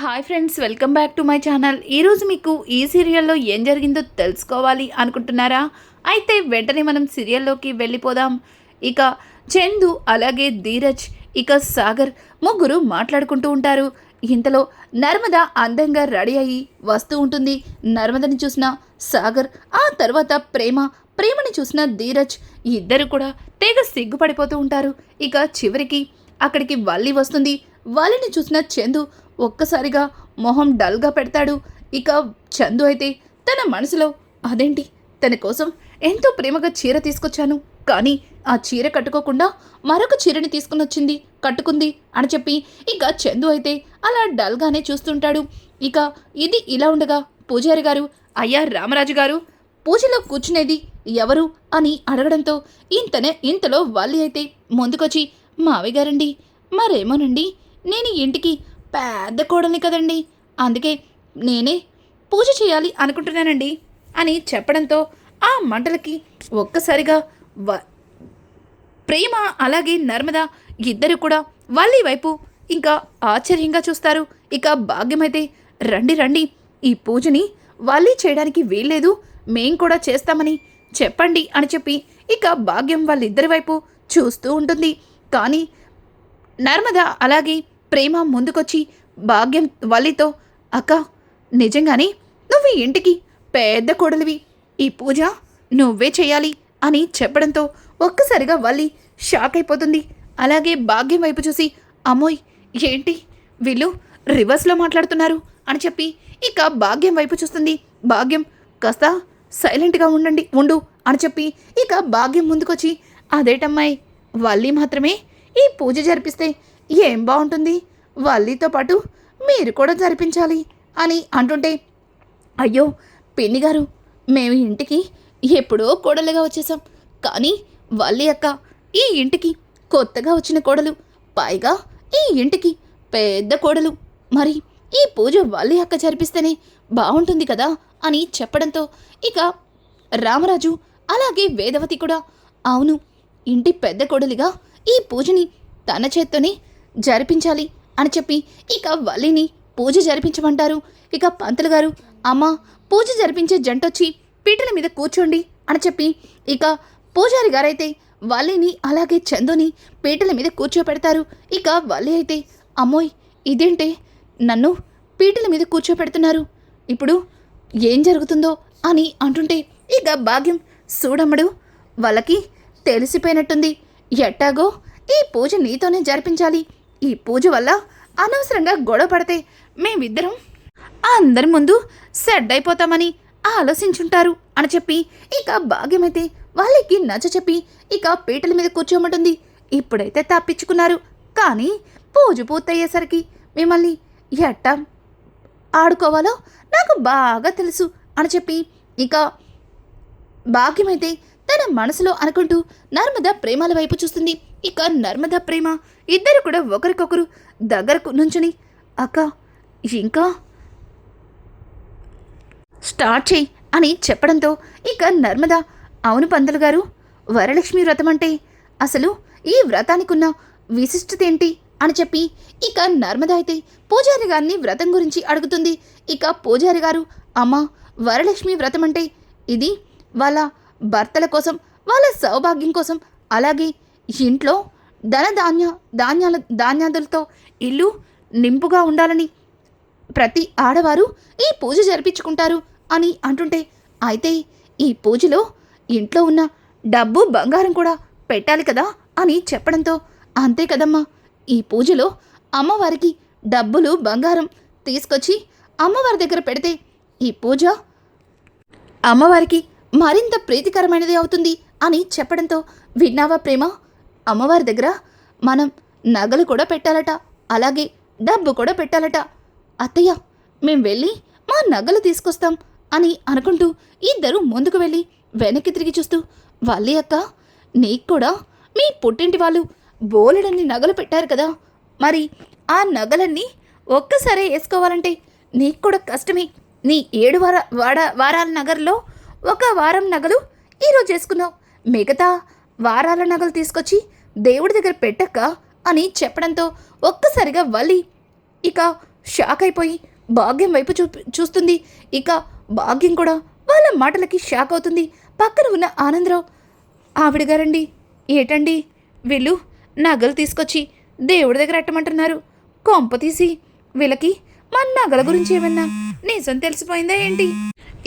Hi friends welcome back to my channel ఈరోజు మీకు ఈ సీరియల్లో ఏం జరిగిందో తెలుసుకోవాలి అనుకుంటున్నారా? అయితే వెంటనే మనం సీరియల్లోకి వెళ్ళిపోదాం. ఇక చందు అలాగే ధీరజ్ ఇక సాగర్ ముగ్గురు మాట్లాడుకుంటూ ఉంటారు. ఇంతలో నర్మద అందంగా రెడీ అయ్యి వస్తూ ఉంటుంది. నర్మదని చూసిన సాగర్ ఆ తర్వాత ప్రేమ ప్రేమని చూసిన ధీరజ్ ఇద్దరు కూడా తెగ సిగ్గుపడిపోతూ ఉంటారు. ఇక చివరికి అక్కడికి వల్లి వస్తుంది. వాళ్ళని చూసిన చందు ఒక్కసారిగా మొహం డల్గా పెడతాడు. ఇక చందు అయితే తన మనసులో అదేంటి? తన కోసం ఎంతో ప్రేమగా చీర తీసుకొచ్చాను. కానీ ఆ చీర కట్టుకోకుండా మరొక చీరని తీసుకుని వచ్చింది కట్టుకుంది అని చెప్పి ఇక చందు అయితే అలా డల్గానే చూస్తుంటాడు. ఇక ఇది ఇలా ఉండగా పూజారి గారు అయ్యా రామరాజు గారు పూజలో కూర్చునేది ఎవరు? అని అడగడంతో ఇంతనే ఇంతలో వాళ్ళు అయితే ముందుకొచ్చి మావి గారండి మరేమోనండి నేను ఇంటికి పెద్ద కోడని కదండి. అందుకే నేనే పూజ చేయాలి అనుకుంటున్నానండి అని చెప్పడంతో ఆ మంటలకి ఒక్కసారిగా వ ప్రేమ అలాగే నర్మద ఇద్దరు కూడా వాళ్ళ వైపు ఇంకా ఆశ్చర్యంగా చూస్తారు. ఇక భాగ్యమైతే రండి రండి. ఈ పూజని వాళ్ళీ చేయడానికి వీల్లేదు. మేం కూడా చేస్తామని చెప్పండి అని చెప్పి ఇక భాగ్యం వాళ్ళిద్దరి వైపు చూస్తూ ఉంటుంది. కానీ నర్మద అలాగే ప్రేమ ముందుకొచ్చి భాగ్యం వల్లితో అక్క నిజంగానే నువ్వు ఇంటికి పెద్ద కోడలివి. ఈ పూజ నువ్వే చేయాలి అని చెప్పడంతో ఒక్కసారిగా వల్లి షాక్ అయిపోతుంది. అలాగే భాగ్యం వైపు చూసి అమ్మోయ్ ఏంటి వీళ్ళు రివర్స్లో మాట్లాడుతున్నారు? అని చెప్పి ఇక భాగ్యం వైపు చూస్తుంది. భాగ్యం కాస్త సైలెంట్గా ఉండండి ఉండు అని చెప్పి ఇక భాగ్యం ముందుకొచ్చి అదేటమ్మాయి వల్లి మాత్రమే ఈ పూజ జరిపిస్తే ఏం బాగుంటుంది? వల్లితో పాటు మీరు కూడా జరిపించాలి అని అంటుంటే అయ్యో పిన్ని గారు మేము ఇంటికి ఎప్పుడో కోడలుగా వచ్చేసాం కానీ వల్లి అక్క ఈ ఇంటికి కొత్తగా వచ్చిన కోడలు పైగా ఈ ఇంటికి పెద్ద కోడలు. మరి ఈ పూజ వల్లి అక్క జరిపిస్తేనే బాగుంటుంది కదా అని చెప్పడంతో ఇక రామరాజు అలాగే వేదవతి కూడా అవును ఇంటి పెద్ద కోడలిగా ఈ పూజని తన చేత్తోనే జరిపించాలి అని చెప్పి ఇక వల్లిని పూజ జరిపించమంటారు. ఇక పంతులు గారు అమ్మ పూజ జరిపించే జంటొచ్చి పీటల మీద కూర్చోండి అని చెప్పి ఇక పూజారి గారైతే వల్లిని అలాగే చందుని పీటల మీద కూర్చోపెడతారు. ఇక వల్లి అయితే అమ్మోయ్ ఇదేంటే? నన్ను పీటల మీద కూర్చోపెడుతున్నారు. ఇప్పుడు ఏం జరుగుతుందో అని అంటుంటే ఇక భాగ్యం చూడమ్మడు వాళ్ళకి తెలిసిపోయినట్టుంది. ఎట్టాగో ఈ పూజ నీతోనే జరిపించాలి. ఈ పూజ వల్ల అనవసరంగా గొడవ పడితే మేమిద్దరం అందరి ముందు సెడ్ అయిపోతామని ఆలోచించుంటారు అని చెప్పి ఇక భాగ్యమైతే వాళ్ళకి నచ్చ చెప్పి ఇక పీటల మీద కూర్చోమంటుంది. ఇప్పుడైతే తప్పించుకున్నారు. కానీ పూజ పూర్తయ్యేసరికి మిమ్మల్ని ఎట్టా ఆడుకోవాలో నాకు బాగా తెలుసు అని చెప్పి ఇక భాగ్యమైతే తన మనసులో అనుకుంటూ నర్మద ప్రేమల వైపు చూస్తుంది. ఇక నర్మద ప్రేమ ఇద్దరు కూడా ఒకరికొకరు దగ్గరకు నుంచుని అక్క ఇంకా స్టార్ట్ చేయి అని చెప్పడంతో ఇక నర్మద అవును పంతులు గారు వరలక్ష్మి వ్రతం అంటే అసలు ఈ వ్రతానికి ఉన్న విశిష్టత ఏంటి అని చెప్పి ఇక నర్మద అయితే పూజారి గారిని వ్రతం గురించి అడుగుతుంది. ఇక పూజారి గారు అమ్మ వరలక్ష్మి వ్రతం అంటే ఇది వాళ్ళ భర్తల కోసం వాళ్ళ సౌభాగ్యం కోసం అలాగే ఇంట్లో ధన ధాన్య ధాన్యాల ధాన్యాదులతో ఇల్లు నింపుగా ఉండాలని ప్రతి ఆడవారు ఈ పూజ జరిపించుకుంటారు అని అంటుంటే అయితే ఈ పూజలో ఇంట్లో ఉన్న డబ్బు బంగారం కూడా పెట్టాలి కదా అని చెప్పడంతో అంతే కదమ్మా. ఈ పూజలో అమ్మవారికి డబ్బులు బంగారం తీసుకొచ్చి అమ్మవారి దగ్గర పెడితే ఈ పూజ అమ్మవారికి మరింత ప్రీతికరమైనది అవుతుంది అని చెప్పడంతో విన్నావా ప్రేమ? అమ్మవారి దగ్గర మనం నగలు కూడా పెట్టాలట అలాగే డబ్బు కూడా పెట్టాలట. అత్తయ్య మేం వెళ్ళి మా నగలు తీసుకొస్తాం అని అనుకుంటూ ఇద్దరు ముందుకు వెళ్ళి వెనక్కి తిరిగి చూస్తూ వల్లి అక్క నీకు కూడా మీ పుట్టింటి వాళ్ళు బోలెడన్ని నగలు పెట్టారు కదా మరి ఆ నగలన్నీ ఒక్కసారే వేసుకోవాలంటే నీకు కూడా కష్టమే. నీ ఏడు వార వాడ వారాల నగర్లో ఒక వారం నగలు ఈరోజు చేసుకున్నావు మిగతా వారాల నగలు తీసుకొచ్చి దేవుడి దగ్గర పెట్టక్క అని చెప్పడంతో ఒక్కసారిగా వల్లి ఇక షాక్ అయిపోయి భాగ్యం వైపు చూ చూస్తుంది. ఇక భాగ్యం కూడా వాళ్ళ మాటలకి షాక్ అవుతుంది. పక్కన ఉన్న ఆనందరావు ఆవిడ గారండి ఏటండి? వీళ్ళు నగలు తీసుకొచ్చి దేవుడి దగ్గర అట్టమంటున్నారు. కొంప తీసి వీళ్ళకి మన నగల గురించి ఏమన్నా నిజం తెలిసిపోయిందా ఏంటి?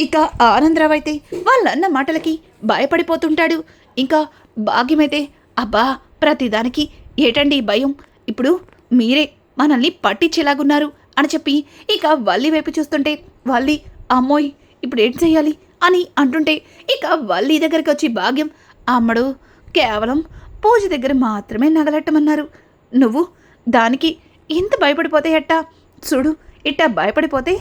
ఇక ఆనందరావు అయితే వాళ్ళన్న మాటలకి భయపడిపోతుంటాడు. ఇంకా భాగ్యమైతే అబ్బా ప్రతిదానికి ఏటండి భయం? ఇప్పుడు మీరే మనల్ని పట్టించేలాగున్నారు అని చెప్పి ఇక వల్లి వైపు చూస్తుంటే వల్లి అమ్మోయ్ ఇప్పుడు ఏం చెయ్యాలి అని అంటుంటే ఇక వల్లి దగ్గరికి వచ్చి భాగ్యం అమ్మడు కేవలం పూజ దగ్గర మాత్రమే నగలెట్టమన్నారు. నువ్వు దానికి ఇంత భయపడిపోతే ఎట్టా? చూడు ఇట్టా భయపడిపోతే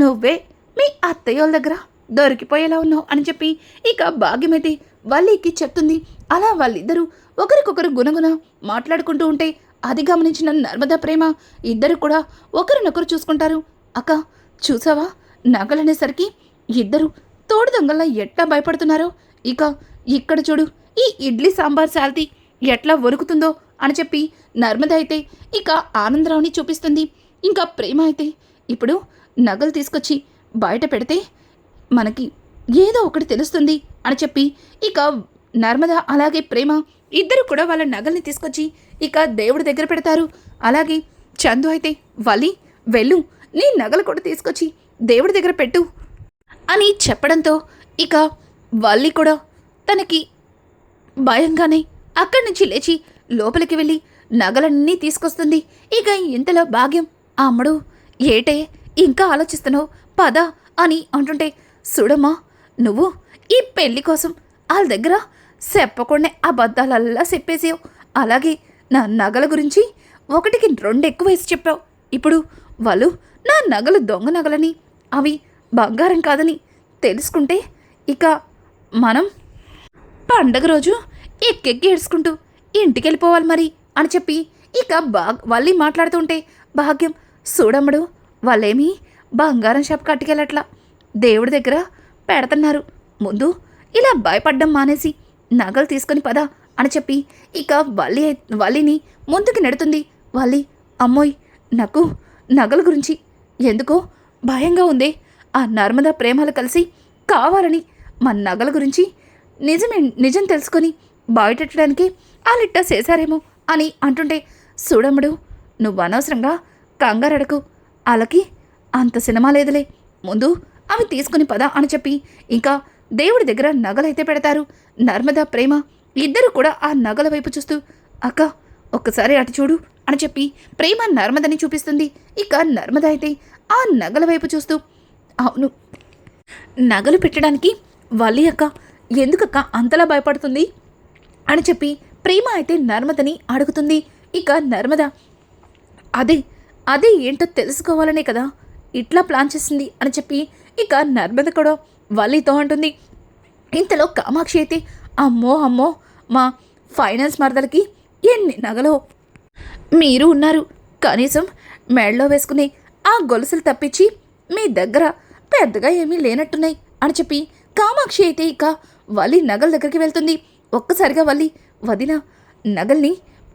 నువ్వే మీ అత్తయ్యోళ్ళ దగ్గర దొరికిపోయేలా ఉన్నావు అని చెప్పి ఇక భాగ్యమైతే వల్లికి చెప్తుంది. అలా వాళ్ళిద్దరూ ఒకరికొకరు గుణగుణ మాట్లాడుకుంటూ ఉంటే అది గమనించిన నర్మదా ప్రేమ ఇద్దరు కూడా ఒకరినొకరు చూసుకుంటారు. అక్క చూసావా? నగలనేసరికి ఇద్దరు తోడు దొంగల్లా ఎట్లా భయపడుతున్నారో? ఇక ఇక్కడ చూడు ఈ ఇడ్లీ సాంబార్ శాల్తీ ఎట్లా వరుకుతుందో అని చెప్పి నర్మద అయితే ఇక ఆనందరావుని చూపిస్తుంది. ఇంకా ప్రేమ అయితే ఇప్పుడు నగలు తీసుకొచ్చి బయట పెడితే మనకి ఏదో ఒకటి తెలుస్తుంది అని చెప్పి ఇక నర్మద అలాగే ప్రేమ ఇద్దరు కూడా వాళ్ళ నగల్ని తీసుకొచ్చి ఇక దేవుడి దగ్గర పెడతారు. అలాగే చందు అయితే వలి వెళ్ళు నీ నగలు కూడా తీసుకొచ్చి దేవుడి దగ్గర పెట్టు అని చెప్పడంతో ఇక వల్లి కూడా తనకి భయంగానే అక్కడి నుంచి లేచి లోపలికి వెళ్ళి నగలన్నీ తీసుకొస్తుంది. ఇక ఇంతలో భాగ్యం అమ్మడు ఏటే ఇంకా ఆలోచిస్తున్నావు? పద అని అంటుంటే సుడమ్మా నువ్వు ఈ పెళ్ళి కోసం వాళ్ళ దగ్గర చెప్పకుండా అబద్ధాలల్లా చెప్పేసావు. అలాగే నా నగల గురించి ఒకటికి రెండు ఎక్కువ వేసి చెప్పావు. ఇప్పుడు వాళ్ళు నా నగలు దొంగ నగలని అవి బంగారం కాదని తెలుసుకుంటే ఇక మనం పండగ రోజు ఎక్కెక్కి ఏడ్చుకుంటూ ఇంటికి వెళ్ళిపోవాలి మరి అని చెప్పి ఇక బా వల్లి మాట్లాడుతుంటే భాగ్యం చూడమ్మడు వాళ్ళేమి బంగారం షాప్ కట్టుకెళ్ళట్లా. దేవుడి దగ్గర పెడుతున్నారు. ముందు ఇలా భయపడ్డం మానేసి నగలు తీసుకొని పద అని చెప్పి ఇక వల్లి వల్లిని ముందుకు నెడుతుంది. వల్లి అమ్మోయ్ నాకు నగల గురించి ఎందుకో భయంగా ఉంది. ఆ నర్మదా ప్రేమలు కలిసి కావాలని మా నగల గురించి నిజమే నిజం తెలుసుకొని బయటెట్టడానికి వాళ్ళిట్ట చేశారేమో అని అంటుంటే చూడమ్ముడు నువ్వు అనవసరంగా కంగారడకు. వాళ్ళకి అంత సినిమా లేదులే. ముందు అవి తీసుకుని పద అని చెప్పి ఇంకా దేవుడి దగ్గర నగలైతే పెడతారు. నర్మదా ప్రేమ ఇద్దరు కూడా ఆ నగల వైపు చూస్తూ అక్క ఒక్కసారి అటు చూడు అని చెప్పి ప్రేమ నర్మదని చూపిస్తుంది. ఇక నర్మద అయితే ఆ నగల వైపు చూస్తూ అవును నగలు పెట్టడానికి వల్లి అక్క ఎందుకక్క అంతలా భయపడుతుంది? అని చెప్పి ప్రేమ అయితే నర్మదని అడుగుతుంది. ఇక నర్మద అదే అదే ఏంటో తెలుసుకోవాలనే కదా ఇట్లా ప్లాన్ చేసింది అని చెప్పి ఇక నర్మద కూడా వల్లితో అంటుంది. ఇంతలో కామాక్షి అయితే అమ్మో అమ్మో మా ఫైనాన్స్ మరదలకి ఎన్ని నగలో మీరు ఉన్నారు. కనీసం మెడలో వేసుకుని ఆ గొలుసులు తప్పించి మీ దగ్గర పెద్దగా ఏమీ లేనట్టున్నాయి అని చెప్పి కామాక్షి అయితే ఇక వల్లి నగల దగ్గరికి వెళ్తుంది. ఒక్కసారిగా వల్లి వదిన నగల్ని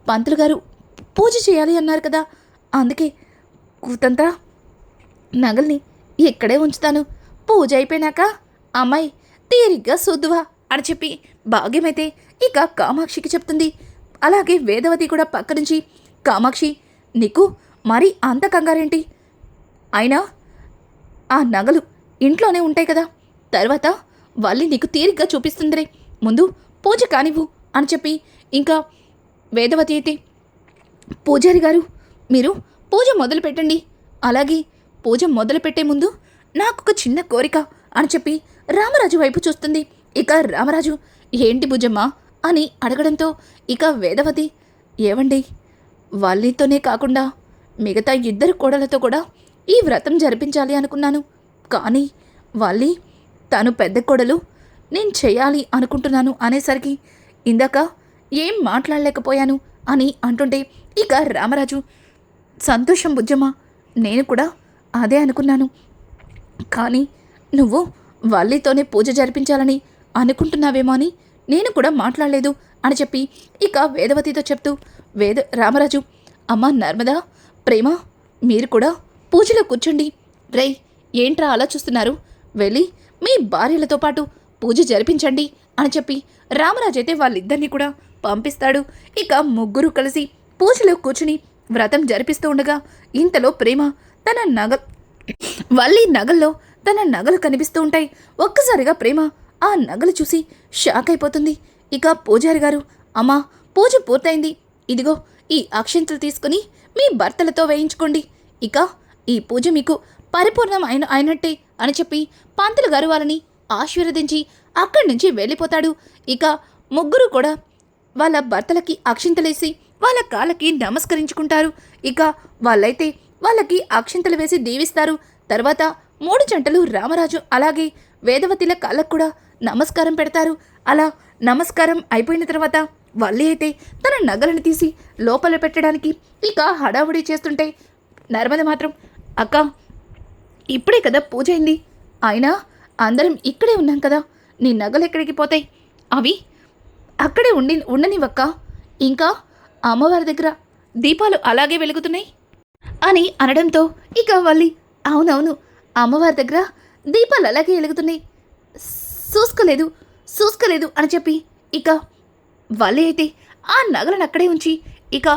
పంతులు గారు పూజ చేయాలి అన్నారు కదా. అందుకే కూతంతా నగల్ని ఇక్కడే ఉంచుతాను. పూజ అయిపోయినాక అమ్మాయి తీరిగ్గా సొద్దువా అని చెప్పి భాగ్యమైతే ఇక కామాక్షికి చెప్తుంది. అలాగే వేదవతి కూడా పక్క నుంచి కామాక్షి నీకు మరీ అంత కంగారేంటి? అయినా ఆ నగలు ఇంట్లోనే ఉంటాయి కదా. తర్వాత వల్లి నీకు తీరిగ్గా చూపిస్తుందిరే. ముందు పూజ కానివ్వు అని చెప్పి ఇంకా వేదవతి అయితే పూజారి గారు మీరు పూజ మొదలు పెట్టండి అలాగే పూజ మొదలు పెట్టే ముందు నాకు ఒక చిన్న కోరిక. అని చెప్పి రామరాజు వైపు చూస్తుంది. ఇక రామరాజు ఏంటి భుజమ్మా? అని అడగడంతో ఇక వేదవతి ఏవండి? వాళ్ళతోనే కాకుండా మిగతా ఇద్దరు కోడలతో కూడా ఈ వ్రతం జరిపించాలి అనుకున్నాను. కానీ వాళ్ళి తను పెద్ద కోడలు నేను చేయాలి అనుకుంటున్నాను అనేసరికి ఇందాక ఏం మాట్లాడలేకపోయాను? అని అంటుంటే ఇక రామరాజు సంతోషం బుజ్జమ్మ నేను కూడా అదే అనుకున్నాను. కానీ నువ్వు వల్లితోనే పూజ జరిపించాలని అనుకుంటున్నావేమో అని నేను కూడా మాట్లాడలేదు అని చెప్పి ఇక వేదవతితో చెప్తూ వేద రామరాజు అమ్మ నర్మదా ప్రేమ మీరు కూడా పూజలో కూర్చోండి. రేయ్ ఏంట్రా అలా చూస్తున్నారు? వెళ్ళి మీ భార్యలతో పాటు పూజ జరిపించండి అని చెప్పి రామరాజు అయితే వాళ్ళిద్దరినీ కూడా పంపిస్తాడు. ఇక ముగ్గురు కలిసి పూజలో కూర్చుని వ్రతం జరిపిస్తూ ఉండగా ఇంతలో ప్రేమ తన నగ వల్లి నగల్లో తన నగలు కనిపిస్తూ ఉంటాయి. ఒక్కసారిగా ప్రేమ ఆ నగలు చూసి షాక్ అయిపోతుంది. ఇక పూజారి గారు అమ్మా పూజ పూర్తయింది. ఇదిగో ఈ అక్షంతలు తీసుకుని మీ భర్తలతో వేయించుకోండి. ఇక ఈ పూజ మీకు పరిపూర్ణం అయిన అయినట్టే అని చెప్పి పంతులు గారు వాళ్ళని ఆశీర్వదించి అక్కడి నుంచి వెళ్ళిపోతాడు. ఇక ముగ్గురు కూడా వాళ్ళ భర్తలకి అక్షింతలేసి వాళ్ళ కాళ్ళకి నమస్కరించుకుంటారు. ఇక వాళ్ళైతే వాళ్ళకి అక్షింతలు వేసి దీవిస్తారు. తర్వాత మూడు జంటలు రామరాజు అలాగే వేదవతిల కాళ్ళకు కూడా నమస్కారం పెడతారు. అలా నమస్కారం అయిపోయిన తర్వాత వల్లి అయితే తన నగలను తీసి లోపల పెట్టడానికి ఇక హడావుడి చేస్తుంటే నర్మద మాత్రం అక్క ఇప్పుడే కదా పూజ అయింది. అయినా అందరం ఇక్కడే ఉన్నాం కదా. నీ నగలు ఎక్కడికి పోతాయి? అవి అక్కడే ఉండి ఉండనివక్క ఇంకా అమ్మవారి దగ్గర దీపాలు అలాగే వెలుగుతున్నాయి? అని అనడంతో ఇక వల్లి అవునవును అమ్మవారి దగ్గర దీపాలు అలాగే వెలుగుతున్నాయి. చూసుకోలేదు చూసుకోలేదు అని చెప్పి ఇక వాళ్ళే అయితే ఆ నగలను అక్కడే ఉంచి ఇక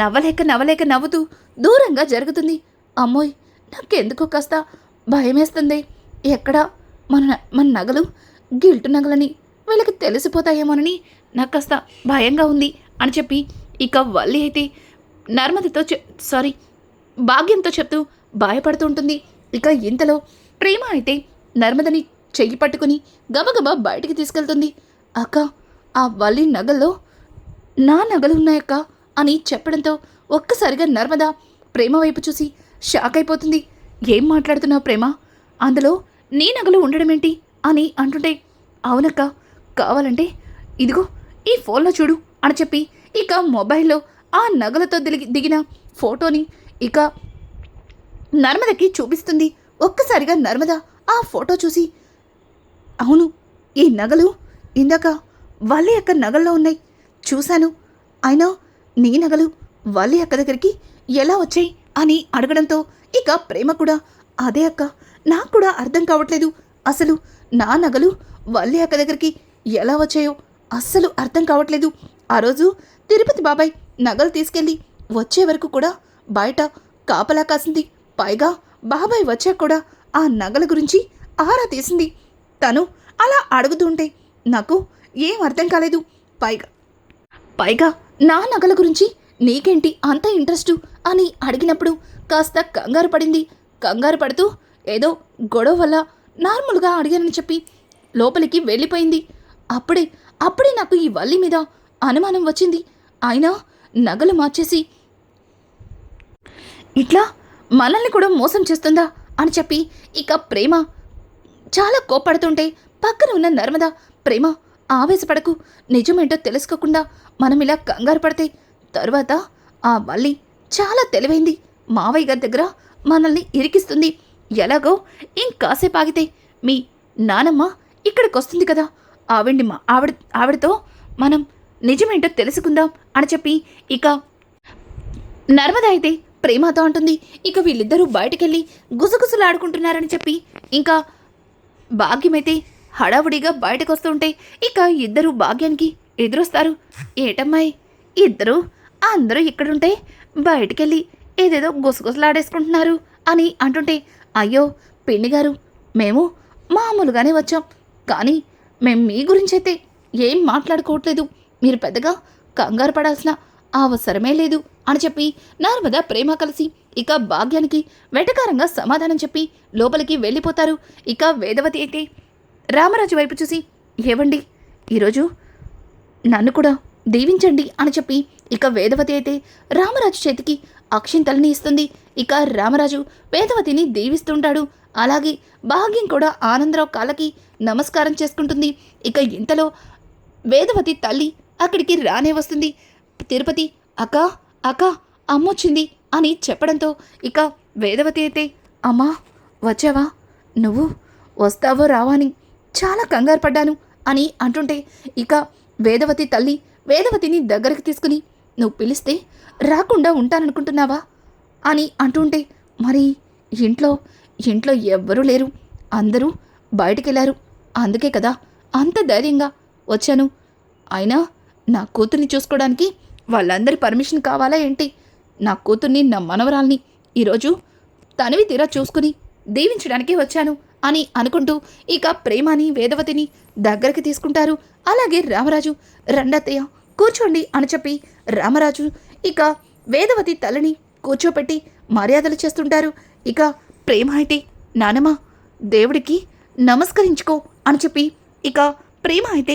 నవ్వలేక నవ్వలేక నవ్వుతూ దూరంగా జరుగుతుంది. అమ్మోయ్ నాకెందుకో కాస్త భయమేస్తుంది. ఎక్కడ మన మన నగలు గిల్టు నగలని వీళ్ళకి తెలిసిపోతాయేమోనని నాకు కాస్త భయంగా ఉంది అని చెప్పి ఇక వల్లి అయితే నర్మదతో చె సారీ భాగ్యంతో చెప్తూ భయపడుతూ ఉంటుంది. ఇక ఇంతలో ప్రేమ అయితే నర్మదని చెయ్యి పట్టుకుని గబగబా బయటికి తీసుకెళ్తుంది. అక్క ఆ వల్లి నగల్లో నా నగలు ఉన్నాయక్క అని చెప్పడంతో ఒక్కసారిగా నర్మద ప్రేమ వైపు చూసి షాక్ అయిపోతుంది. ఏం మాట్లాడుతున్నావు ప్రేమ? అందులో నీ నగలు ఉండడమేంటి అని అంటుంటే అవునక్క కావాలంటే ఇదిగో ఈ ఫోన్లో చూడు అని చెప్పి ఇక మొబైల్లో ఆ నగలతో దిగి దిగిన ఫోటోని ఇక నర్మదకి చూపిస్తుంది. ఒక్కసారిగా నర్మద ఆ ఫోటో చూసి అవును ఈ నగలు ఇందాక వాళ్ళ యొక్క నగల్లో ఉన్నాయి. చూశాను. అయినా నీ నగలు వాళ్ళ అక్క దగ్గరికి ఎలా వచ్చాయి? అని అడగడంతో ఇక ప్రేమ కూడా అదే అక్క నాకు కూడా అర్థం కావట్లేదు. అసలు నా నగలు వల్లి అక్క దగ్గరికి ఎలా వచ్చాయో అస్సలు అర్థం కావట్లేదు. ఆ రోజు తిరుపతి బాబాయ్ నగలు తీసుకెళ్ళి వచ్చే వరకు కూడా బయట కాపలా కాసింది. పైగా బాబాయ్ వచ్చాక కూడా ఆ నగల గురించి ఆరా తీసింది. తను అలా అడుగుతుంటే నాకు ఏం అర్థం కాలేదు. పైగా పైగా నా నగల గురించి నీకేంటి అంత ఇంట్రెస్టు అని అడిగినప్పుడు కాస్త కంగారు పడింది. కంగారు పడుతూ ఏదో గొడవ వల్ల నార్మల్గా అడిగానని చెప్పి లోపలికి వెళ్ళిపోయింది. అప్పుడే అప్పుడే నాకు ఈ వల్లి మీద అనుమానం వచ్చింది. అయినా నగలు మార్చేసి ఇట్లా మనల్ని కూడా మోసం చేస్తుందా అని చెప్పి ఇక ప్రేమ చాలా కోపడుతుంటే పక్కన ఉన్న నర్మద ప్రేమ ఆవేశపడకు నిజమేంటో తెలుసుకోకుండా మనం ఇలా కంగారు పడితే తర్వాత ఆ వల్లి చాలా తెలివైంది. మావయ్య గారి దగ్గర మనల్ని ఇరికిస్తుంది. ఎలాగో ఇంకాసేపు ఆగితే మీ నానమ్మ ఇక్కడికి వస్తుంది కదా. ఆవిడ్ని మా ఆవిడ ఆవిడతో మనం నిజమేంటో తెలుసుకుందాం అని చెప్పి ఇక నర్మద అయితే ప్రేమతో అంటుంది. ఇక వీళ్ళిద్దరూ బయటికెళ్ళి గుసగుసలాడుకుంటున్నారని చెప్పి ఇంకా భాగ్యమైతే హడావుడిగా బయటకు వస్తుంటే ఇక ఇద్దరు భాగ్యానికి ఎదురొస్తారు. ఏటమ్మాయి? ఇద్దరు? అందరూ ఇక్కడుంటే బయటికెళ్ళి ఏదేదో గుసగుసలాడేసుకుంటున్నారు అని అంటుంటే అయ్యో పిన్ని గారు మేము మామూలుగానే వచ్చాం. కానీ మేం మీ గురించి అయితే ఏం మాట్లాడుకోవట్లేదు. మీరు పెద్దగా కంగారు పడాల్సిన అవసరమే లేదు అని చెప్పి నర్మద ప్రేమ కలిసి ఇక భాగ్యానికి వెటకారంగా సమాధానం చెప్పి లోపలికి వెళ్ళిపోతారు. ఇక వేదవతి అయితే రామరాజు వైపు చూసి ఏవండి? ఈరోజు నన్ను కూడా దీవించండి అని చెప్పి ఇక వేదవతి అయితే రామరాజు చేతికి అక్షింతల్ని ఇస్తుంది. ఇక రామరాజు వేదవతిని దీవిస్తుంటాడు. అలాగే భాగ్యం కూడా ఆనందరావు కాళ్ళకి నమస్కారం చేసుకుంటుంది. ఇక ఇంతలో వేదవతి తల్లి అక్కడికి రానే వస్తుంది. తిరుపతి అక్క అక్క అమ్మొచ్చింది అని చెప్పడంతో ఇక వేదవతి అయితే అమ్మా వచ్చావా? నువ్వు వస్తావో రావా అని చాలా కంగారు పడ్డాను అని అంటుంటే ఇక వేదవతి తల్లి వేదవతిని దగ్గరికి తీసుకుని నువ్వు పిలిస్తే రాకుండా ఉంటాననుకుంటున్నావా? అని అంటుంటే మరి ఇంట్లో ఇంట్లో ఎవ్వరూ లేరు. అందరూ బయటికెళ్ళారు అందుకే కదా అంత ధైర్యంగా వచ్చాను. అయినా నా కూతుర్ని చూసుకోవడానికి వాళ్ళందరి పర్మిషన్ కావాలా ఏంటి? నా కూతుర్ని నా మనవరాల్ని ఈరోజు తనివి తీరా చూసుకుని దీవించడానికి వచ్చాను అని అనుకుంటూ ఇక ప్రేమని వేదవతిని దగ్గరికి తీసుకుంటారు. అలాగే రామరాజు రండత్తయ్య కూర్చోండి అని చెప్పి రామరాజు ఇక వేదవతి తలని కూర్చోపెట్టి మర్యాదలు చేస్తుంటారు. ఇక ప్రేమ అయితే నానమ్మ దేవుడికి నమస్కరించుకో అని చెప్పి ఇక ప్రేమ అయితే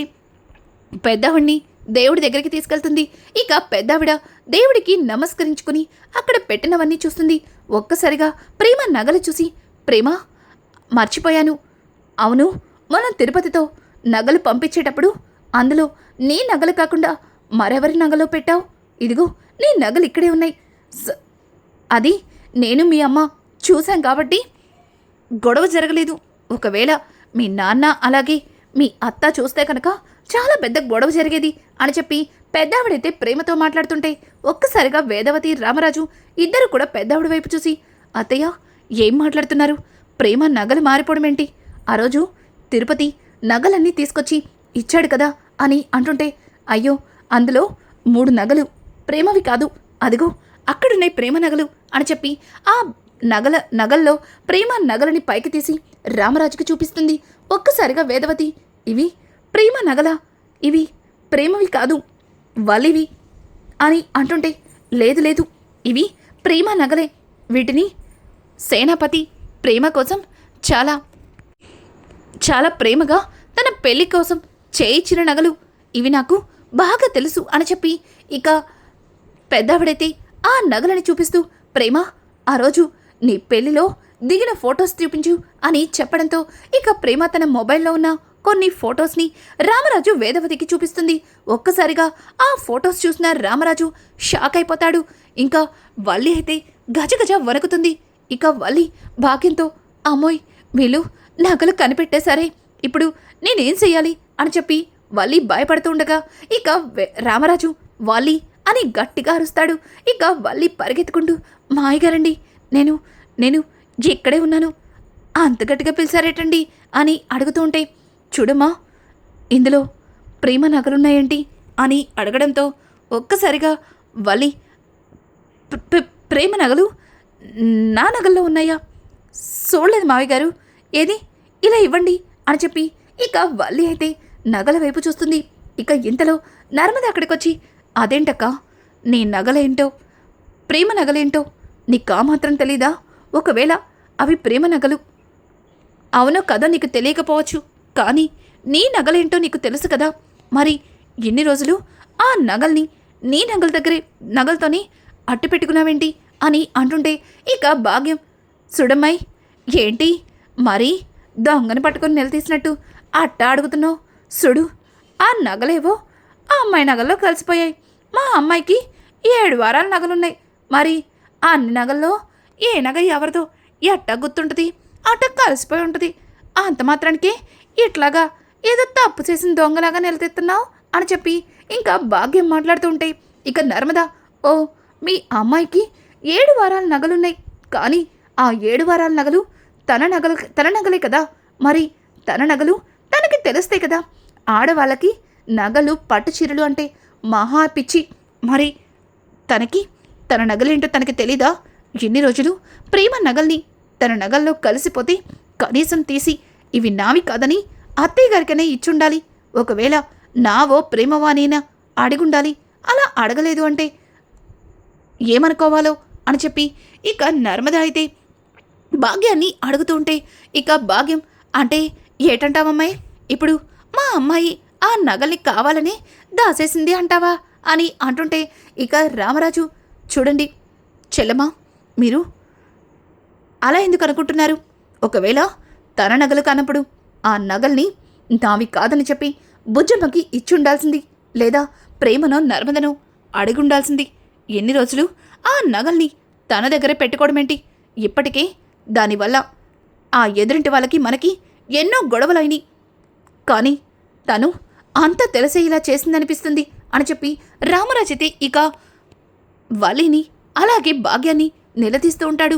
పెద్దవాడిని దేవుడి దగ్గరికి తీసుకెళ్తుంది. ఇక పెద్దావిడ దేవుడికి నమస్కరించుకుని అక్కడ పెట్టినవన్నీ చూస్తుంది. ఒక్కసారిగా ప్రేమ నగలు చూసి ప్రేమ మర్చిపోయాను. అవును మనం తిరుపతితో నగలు పంపించేటప్పుడు అందులో నీ నగలు కాకుండా మరెవరి నగలో పెట్టావు? ఇదిగో నీ నగలు ఇక్కడే ఉన్నాయి. స- అది నేను మీ అమ్మ చూశాం కాబట్టి గొడవ జరగలేదు. ఒకవేళ మీ నాన్న అలాగే మీ అత్త చూస్తే కనుక చాలా పెద్ద గొడవ జరిగేది అని చెప్పి పెద్దావిడైతే ప్రేమతో మాట్లాడుతుంటే ఒక్కసారిగా వేదవతి రామరాజు ఇద్దరు కూడా పెద్దావిడ వైపు చూసి అత్తయ్య ఏం మాట్లాడుతున్నారు? ప్రేమ నగలు మారిపోవడం ఏంటి? ఆ రోజు తిరుపతి నగలన్నీ తీసుకొచ్చి ఇచ్చాడు కదా అని అంటుంటే అయ్యో అందులో మూడు నగలు ప్రేమవి కాదు. అదిగో అక్కడున్నాయి ప్రేమ నగలు అని చెప్పి ఆ నగల నగల్లో ప్రేమ నగలని పైకి తీసి రామరాజుకి చూపిస్తుంది. ఒక్కసారిగా వేదవతి ఇవి ప్రేమ నగల? ఇవి ప్రేమవి కాదు వలివి అని అంటుంటే లేదు లేదు ఇవి ప్రేమ నగలే. వీటిని సేనాపతి ప్రేమ కోసం చాలా చాలా ప్రేమగా తన పెళ్ళి కోసం చేయించిన నగలు. ఇవి నాకు బాగా తెలుసు అని చెప్పి ఇక పెద్దవిడైతే ఆ నగలని చూపిస్తూ ప్రేమ ఆ రోజు నీ పెళ్ళిలో దిగిన ఫొటోస్ చూపించు అని చెప్పడంతో ఇక ప్రేమ తన మొబైల్లో ఉన్న కొన్ని ఫొటోస్ని రామరాజు వేదవతికి చూపిస్తుంది. ఒక్కసారిగా ఆ ఫొటోస్ చూసిన రామరాజు షాక్ అయిపోతాడు. ఇంకా వల్లి అయితే గజగజ వణుకుతుంది. ఇక వల్లి భాగ్యంతో అమ్మోయ్ వీళ్ళు నగలు కనిపెట్టేశారే. ఇప్పుడు నేనేం చెయ్యాలి? అని చెప్పి వల్లి భయపడుతూ ఉండగా ఇక రామరాజు వాలి అని గట్టిగా అరుస్తాడు. ఇక వల్లి పరిగెత్తుకుంటూ మాయగారండి నేను నేను ఇక్కడే ఉన్నాను. అంత గట్టిగా పిలిచారేటండి? అని అడుగుతూ ఉంటే చూడమ్మా ఇందులో ప్రేమ నగలున్నాయేంటి అని అడగడంతో ఒక్కసారిగా వలి "ప్ర- ప్రేమ నగలు? నా నగల్లో ఉన్నాయా? చూడలేదు మావయ్య గారు. ఏది? ఇలా ఇవ్వండి అని చెప్పి ఇక వల్లి అయితే నగల వైపు చూస్తుంది. ఇక ఇంతలో నర్మద అక్కడికొచ్చి అదేంటక్క? నీ నగలేంటో? ప్రేమ నగలేంటో? నీకా మాత్రం తెలీదా? ఒకవేళ అవి ప్రేమ నగలు. అవునో కదా నీకు తెలియకపోవచ్చు. కానీ నీ నగలేంటో నీకు తెలుసు కదా. మరి ఎన్ని రోజులు ఆ నగల్ని నీ నగల దగ్గరే నగలతోని అట్టు పెట్టుకున్నావేంటి అని అంటుంటే ఇక భాగ్యం. సుడమ్మాయి ఏంటి? మరి దొంగను పట్టుకొని నిలదీసినట్టు అట్ట అడుగుతున్నావు? సుడు ఆ నగలేవో ఆ అమ్మాయి నగల్లో కలిసిపోయాయి. మా అమ్మాయికి ఏడు వారాల నగలున్నాయి. మరి అన్ని నగల్లో ఏ నగ ఎవరిదో ఎట్ట గుర్తుంటుంది? అట్ట కలిసిపోయి ఉంటుంది. అంత మాత్రానికి ఇట్లాగా ఏదో తప్పు చేసిన దొంగలాగా నిలదీస్తున్నావు అని చెప్పి ఇంకా భాగ్యం మాట్లాడుతుంటే ఇక నర్మదా ఓ మీ అమ్మాయికి ఏడు వారాల నగలున్నాయి. కానీ ఆ ఏడు వారాల నగలు తన నగలు తన నగలే కదా. మరి తన నగలు తనకి తెలుస్తాయి కదా. ఆడవాళ్ళకి నగలు పట్టు చీరలు అంటే మహా పిచ్చి. మరి తనకి తన నగలేంటో తనకి తెలీదా? ఎన్ని రోజులు ప్రేమ నగల్ని తన నగల్లో కలిసిపోతే కనీసం తీసి ఇవి నావి కాదని అత్తయ్య గారికనే ఇచ్చుండాలి. ఒకవేళ నావో ప్రేమవానేనా అడిగుండాలి. అలా అడగలేదు అంటే ఏమనుకోవాలో అని చెప్పి ఇక నర్మద అయితే భాగ్యాన్ని అడుగుతూ ఉంటే ఇక భాగ్యం అంటే ఏటంటావమ్మాయి? ఇప్పుడు మా అమ్మాయి ఆ నగల్ని కావాలనే దాసేసింది అంటావా అని అంటుంటే ఇక రామరాజు చూడండి చెల్లమ్మా మీరు అలా ఎందుకు అనుకుంటున్నారు? ఒకవేళ తన నగలు కానప్పుడు ఆ నగల్ని నావి కాదని చెప్పి బుజ్జమ్మకి ఇచ్చుండాల్సింది లేదా ప్రేమనో నర్మదనో అడిగుండాల్సింది. ఎన్ని రోజులు ఆ నగల్ని తన దగ్గరే పెట్టుకోవడమేంటి? ఇప్పటికే దానివల్ల ఆ ఎదురింటి వాళ్ళకి మనకి ఎన్నో గొడవలైనవి కానీ తను అంత తెలిసేలా చేసిందనిపిస్తుంది అని చెప్పి రామరాజైతే ఇక వలిని అలాగే భాగ్యాన్ని నిలదీస్తూ ఉంటాడు.